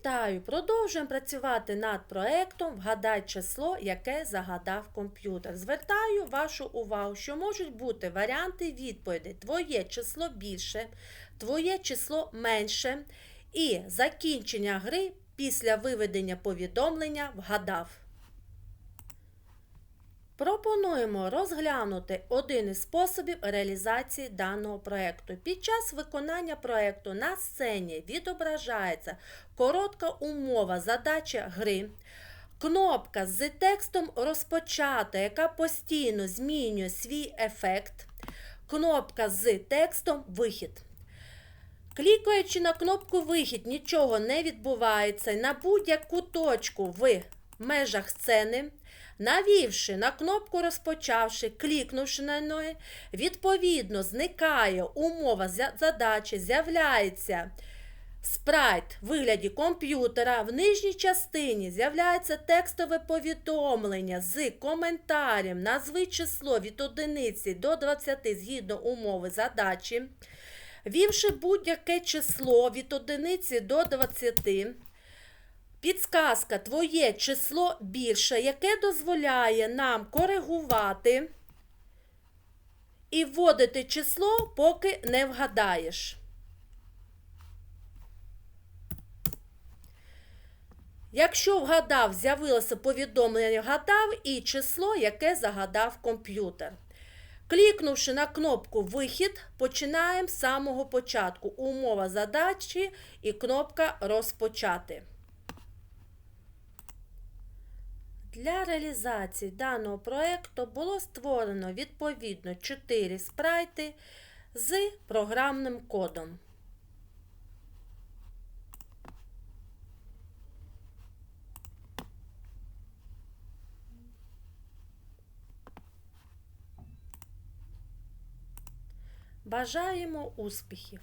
Вітаю! Продовжуємо працювати над проектом Вгадай число, яке загадав комп'ютер. Звертаю вашу увагу, що можуть бути варіанти відповіді: твоє число більше, твоє число менше і закінчення гри після виведення повідомлення вгадав. Пропонуємо розглянути один із способів реалізації даного проєкту. Під час виконання проєкту на сцені відображається коротка умова задача гри, кнопка з текстом розпочата, яка постійно змінює свій ефект, кнопка з текстом вихід. Клікаючи на кнопку Вихід, нічого не відбувається. На будь-яку точку в межах сцени, навівши на кнопку Розпочавши, клікнувши на неї, відповідно зникає умова задачі, з'являється спрайт в вигляді комп'ютера. В нижній частині з'являється текстове повідомлення з коментарем назви число від 1 до 20 згідно умови задачі. Вівши будь-яке число від 1 до 20, підсказка твоє число більше, яке дозволяє нам коригувати і вводити число, поки не вгадаєш. Якщо вгадав, з'явилося повідомлення вгадав і число, яке загадав комп'ютер. Клікнувши на кнопку Вихід, починаємо з самого початку. Умова задачі і кнопка Розпочати. Для реалізації даного проєкту було створено відповідно 4 спрайти з програмним кодом. Бажаємо успіхів!